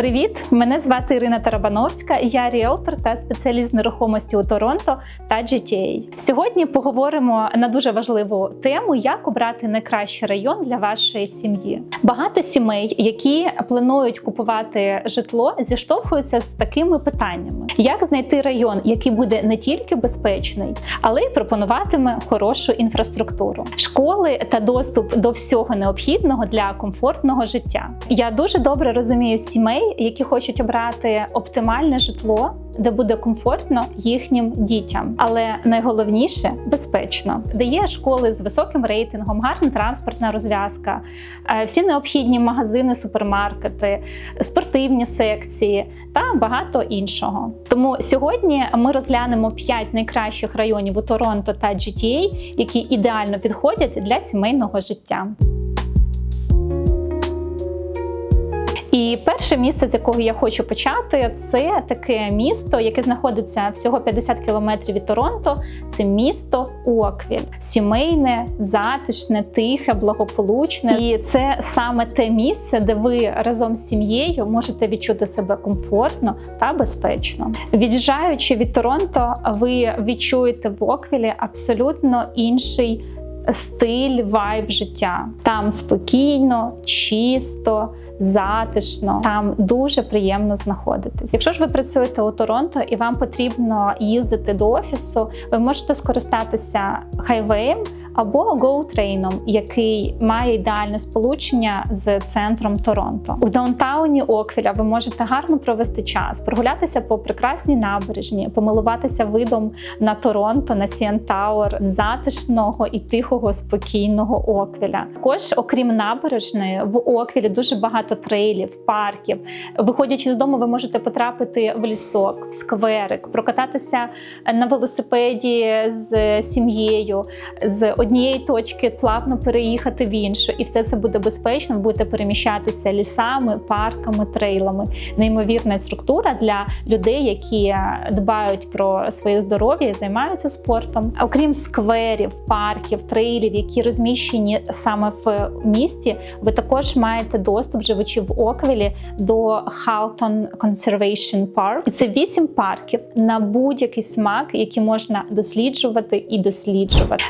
Привіт! Мене звати Ірина Тарабановська. Я ріелтор та спеціаліст нерухомості у Торонто та GTA. Сьогодні поговоримо на дуже важливу тему, як обрати найкращий район для вашої сім'ї. Багато сімей, які планують купувати житло, зіштовхуються з такими питаннями: як знайти район, який буде не тільки безпечний, але й пропонуватиме хорошу інфраструктуру, школи та доступ до всього необхідного для комфортного життя. Я дуже добре розумію сімей, які хочуть обрати оптимальне житло, де буде комфортно їхнім дітям. Але найголовніше безпечно, де є школи з високим рейтингом, гарна транспортна розв'язка, е, всі необхідні магазини, супермаркети, спортивні секції та багато іншого. Тому сьогодні ми розглянемо 5 найкращих районів у Торонто та GTA, які ідеально підходять для сімейного життя. І перше місце, з якого я хочу почати, це таке місто, яке знаходиться всього 50 кілометрів від Торонто. Це місто Оквіль, сімейне, затишне, тихе, благополучне. І це саме те місце, де ви разом з сім'єю можете відчути себе комфортно та безпечно. Від'їжджаючи від Торонто, ви відчуєте в Оквілі абсолютно інший. Стиль, вайб життя там спокійно, чисто, затишно, там дуже приємно знаходитись. Якщо ж ви працюєте у Торонто і вам потрібно їздити до офісу, ви можете скористатися хайвеєм або GO-трейном, який має ідеальне сполучення з центром Торонто. У даунтауні Оквіля ви можете гарно провести час, прогулятися по прекрасній набережні, помилуватися видом на Торонто, на Сіен Тауер, затишного і тихого, спокійного Оквіля. Також, окрім набережної, в Оквілі дуже багато трейлів, парків. Виходячи з дому, ви можете потрапити в лісок, в скверик, прокататися на велосипеді з сім'єю. з однієї точки плавно переїхати в іншу, і все це буде безпечно. Ви будете переміщатися лісами, парками, трейлами. Неймовірна структура для людей, які дбають про своє здоров'я і займаються спортом. Окрім скверів, парків, трейлів, які розміщені саме в місті, ви також маєте доступ, живучи в Оквілі, до Halton Conservation Park. Це вісім парків на будь-який смак, які можна досліджувати і досліджувати.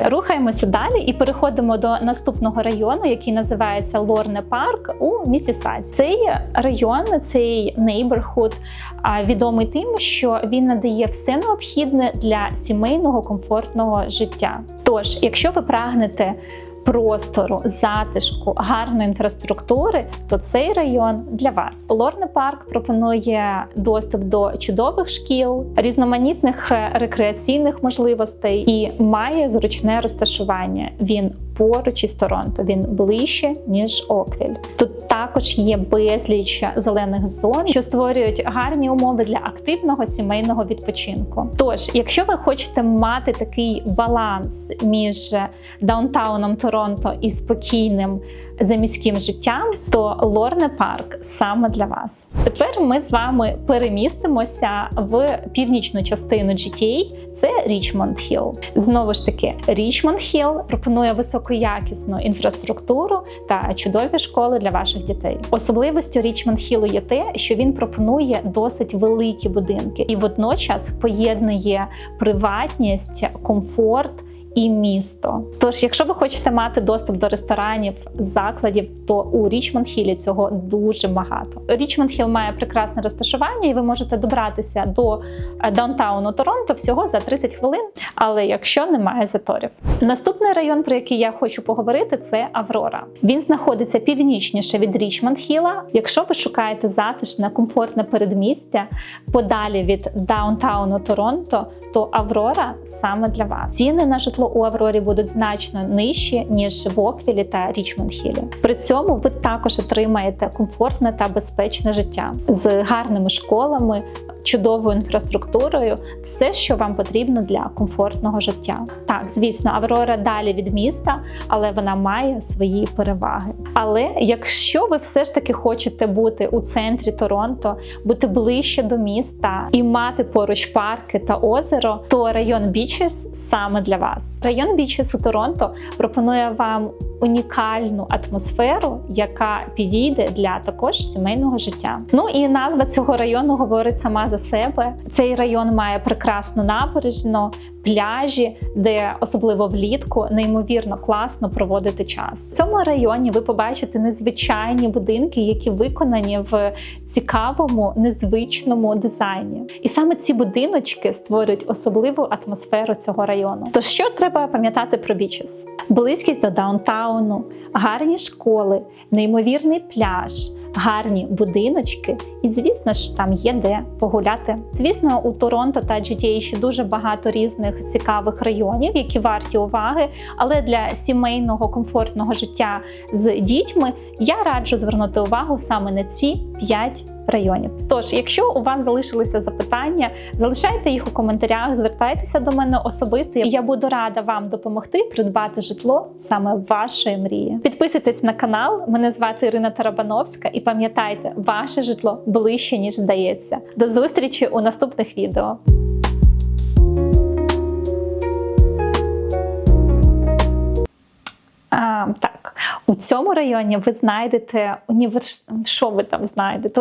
Рухаємося далі і переходимо до наступного району, який називається Лорне Парк у Місісазі. Цей район, цей neighborhood, відомий тим, що він надає все необхідне для сімейного комфортного життя. Тож, якщо ви прагнете простору, затишку, гарної інфраструктури, то цей район для вас. Лорне парк пропонує доступ до чудових шкіл, різноманітних рекреаційних можливостей і має зручне розташування. Він поруч із Торонто, він ближче ніж Оквіль. Тут також є безліч зелених зон, що створюють гарні умови для активного сімейного відпочинку. Тож, якщо ви хочете мати такий баланс між даунтауном Торонто і спокійним заміським життям, то Лорне Парк саме для вас. Тепер ми з вами перемістимося в північну частину GTA, це Річмонд Хілл. Знову ж таки, Річмонд Хілл пропонує високоякісну інфраструктуру та чудові школи для ваших дітей. Особливістю Річмонд Хілу є те, що він пропонує досить великі будинки і водночас поєднує приватність, комфорт і місто. Тож, якщо ви хочете мати доступ до ресторанів, закладів, то у Річмонд Хілі цього дуже багато. Річмонд Хіл має прекрасне розташування, і ви можете добратися до е, даунтауну Торонто всього за 30 хвилин, але якщо немає заторів. Наступний район, про який я хочу поговорити, це Аврора. Він знаходиться північніше від Річмонд Хіла. Якщо ви шукаєте затишне, комфортне передмістя подалі від даунтауну Торонто, то Аврора саме для вас. Ціни на житло житло у Аврорі будуть значно нижчі ніж в Оквілі та Річмонд Хілі. При цьому ви також отримаєте комфортне та безпечне життя з гарними школами, чудовою інфраструктурою, все, що вам потрібно для комфортного життя. Так, звісно, Аврора далі від міста, але вона має свої переваги. Але якщо ви все ж таки хочете бути у центрі Торонто, бути ближче до міста і мати поруч парки та озеро, то район Бічес саме для вас. Район Бічес у Торонто пропонує вам унікальну атмосферу, яка підійде для також сімейного життя. Ну і назва цього району говорить сама за себе. Цей район має прекрасну набережну, пляжі, де особливо влітку неймовірно класно проводити час. В цьому районі ви побачите незвичайні будинки, які виконані в цікавому, незвичному дизайні. І саме ці будиночки створюють особливу атмосферу цього району. То що треба пам'ятати про бічес? Близькість до даунтауну, гарні школи, неймовірний пляж. Гарні будиночки, і звісно ж там є де погуляти. Звісно, у Торонто та GTA ще дуже багато різних цікавих районів, які варті уваги. Але для сімейного комфортного життя з дітьми я раджу звернути увагу саме на ці 5 районів. Тож, якщо у вас залишилися запитання, залишайте їх у коментарях, звертайтеся до мене особисто. і Я буду рада вам допомогти придбати житло саме вашої мрії. Підписуйтесь на канал. Мене звати Ірина Тарабановська, і пам'ятайте, ваше житло ближче ніж здається. До зустрічі у наступних відео. Цьому районі ви знайдете універс... Що ви там знайдете?